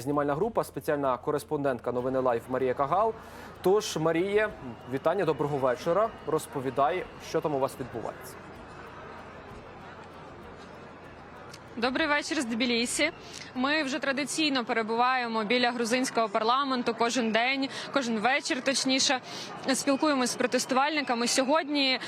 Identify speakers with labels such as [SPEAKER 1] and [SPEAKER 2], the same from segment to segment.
[SPEAKER 1] знімальна група, спеціальна кореспондентка новини Лайф Марія Кагал. Тож, Марія, вітання, доброго вечора. Розповідай, що там у вас відбувається.
[SPEAKER 2] Добрий вечір з Тбілісі. Ми вже традиційно перебуваємо біля грузинського парламенту кожен день, кожен вечір, точніше, спілкуємося з протестувальниками. Сьогодні,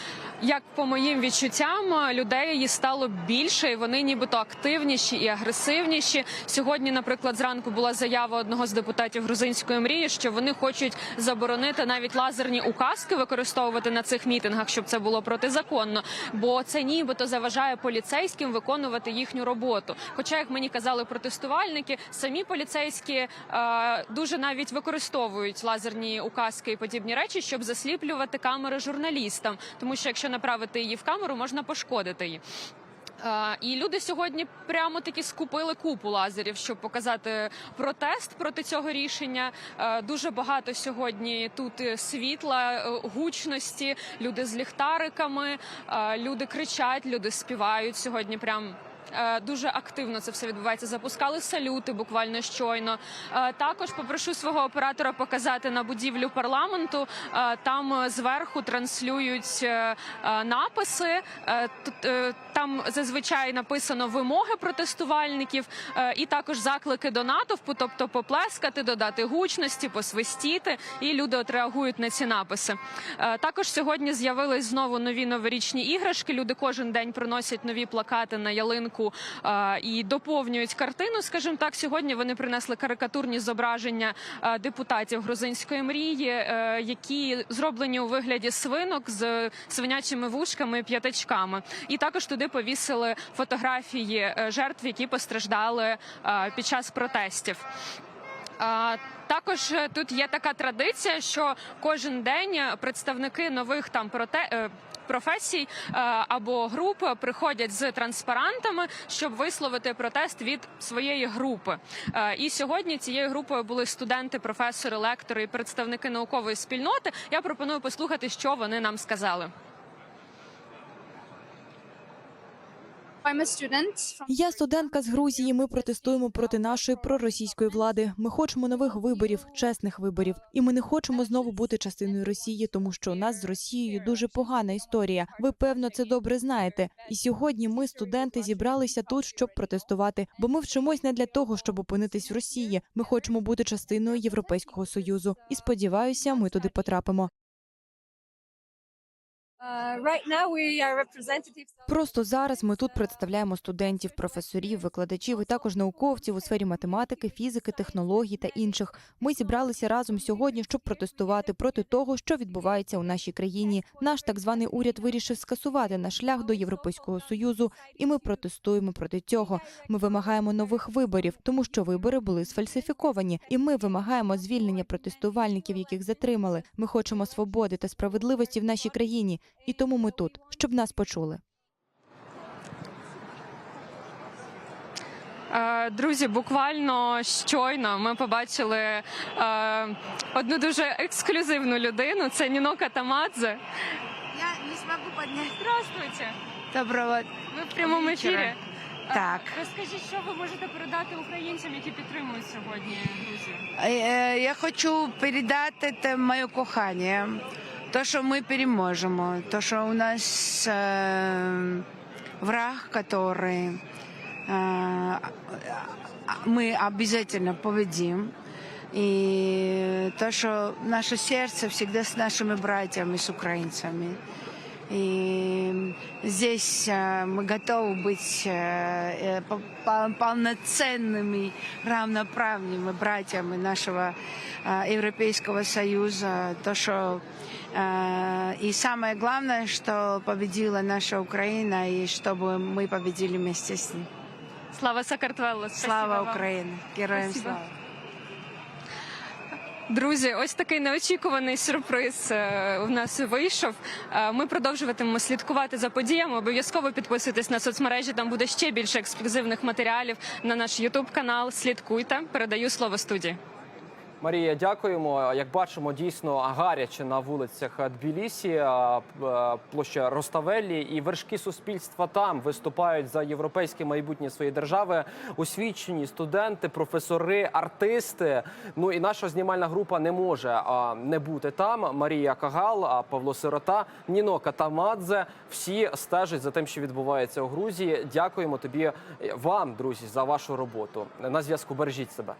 [SPEAKER 2] як по моїм відчуттям, людей стало більше, і вони нібито активніші і агресивніші. Сьогодні, наприклад, зранку була заява одного з депутатів грузинської мрії, що вони хочуть заборонити навіть лазерні указки використовувати на цих мітингах, щоб це було протизаконно, бо це нібито заважає поліцейським виконувати їхню роботу. Хоча, як мені казали протестувальники, самі поліцейські е, дуже навіть використовують лазерні указки і подібні речі, щоб засліплювати камери журналістам, тому що якщо направити її в камеру, можна пошкодити її. Е, І люди сьогодні прямо таки скупили купу лазерів, щоб показати протест проти цього рішення. Е, Дуже багато сьогодні тут світла, гучності, люди з ліхтариками, люди кричать, люди співають сьогодні. Прям Дуже активно це все відбувається. Запускали салюти буквально щойно. Е, Також попрошу свого оператора показати на будівлю парламенту. Е, Там е, зверху транслюють е, е, написи. Е, е, Там зазвичай написано вимоги протестувальників е, і також заклики до натовпу, тобто поплескати, додати гучності, посвистіти, і люди от реагують на ці написи. Е, Також сьогодні з'явились знову нові новорічні іграшки. Люди кожен день приносять нові плакати на ялинку е, і доповнюють картину. Скажімо так, сьогодні вони принесли карикатурні зображення е, депутатів грузинської мрії, е, які зроблені у вигляді свинок з свинячими вушками і п'ятачками. І також туди повісили фотографії жертв, які постраждали під час протестів. Також тут є така традиція, що кожен день представники нових там проте. Е, Професій е, або груп приходять з транспарантами, щоб висловити протест від своєї групи. Е, І сьогодні цією групою були студенти, професори, лектори і представники наукової спільноти. Я пропоную послухати, що вони нам сказали.
[SPEAKER 3] Я студентка з Грузії. Ми протестуємо проти нашої проросійської влади. Ми хочемо нових виборів, чесних виборів, і ми не хочемо знову бути частиною Росії, тому що у нас з Росією дуже погана історія. Ви певно це добре знаєте. І сьогодні ми, студенти, зібралися тут, щоб протестувати. Бо ми вчимось не для того, щоб опинитись в Росії. Ми хочемо бути частиною Європейського союзу. І сподіваюся, ми туди потрапимо. Просто зараз ми тут представляємо студентів, професорів, викладачів і також науковців у сфері математики, фізики, технологій та інших. Ми зібралися разом сьогодні, щоб протестувати проти того, що відбувається у нашій країні. Наш так званий уряд вирішив скасувати наш шлях до Європейського союзу, і ми протестуємо проти цього. Ми вимагаємо нових виборів, тому що вибори були сфальсифіковані, і ми вимагаємо звільнення протестувальників, яких затримали. Ми хочемо свободи та справедливості в нашій країні, і тому ми тут, щоб нас почули.
[SPEAKER 2] Е, Друзі, буквально щойно ми побачили е, одну дуже ексклюзивну людину. Це Ніно Катамадзе.
[SPEAKER 4] Я не смогу поднять.
[SPEAKER 2] Здравствуйте!
[SPEAKER 4] Доброго.
[SPEAKER 2] Ви в прямому
[SPEAKER 4] вечора.
[SPEAKER 2] ефірі.
[SPEAKER 4] Так.
[SPEAKER 2] Е, Розкажіть, що ви можете передати українцям, які підтримують сьогодні Грузію?
[SPEAKER 4] Я хочу передати те моє кохання. То, що ми переможемо. То, що у нас е, враг, который э, мы обязательно победим. И то, что наше сердце всегда с нашими братьями, с украинцами. И здесь э, мы готовы быть э, э, по- по- полноценными, равноправными братьями нашего Европейского Союза. То, что и самое главное, что победила наша Украина, и чтобы мы победили вместе с ней.
[SPEAKER 2] Слава Сакартвелло!
[SPEAKER 4] Слава Украине! Героям слава!
[SPEAKER 2] Друзі, ось такий неочікуваний сюрприз е, у нас вийшов. Е, Ми продовжуватимемо слідкувати за подіями. Обов'язково підписуйтесь на соцмережі. Там буде ще більше ексклюзивних матеріалів на наш Ютуб канал. Слідкуйте. Передаю слово студії.
[SPEAKER 1] Марія, дякуємо. Як бачимо, дійсно гаряче на вулицях Тбілісі, площа Роставеллі і вершки суспільства там виступають за європейське майбутнє своєї держави. Освічені студенти, професори, артисти. Ну і наша знімальна група не може не бути там. Марія Кагал, Павло Сирота, Ніно Катамадзе. Всі стежать за тим, що відбувається у Грузії. Дякуємо тобі е, вам, друзі, за вашу роботу. На зв'язку бережіть себе.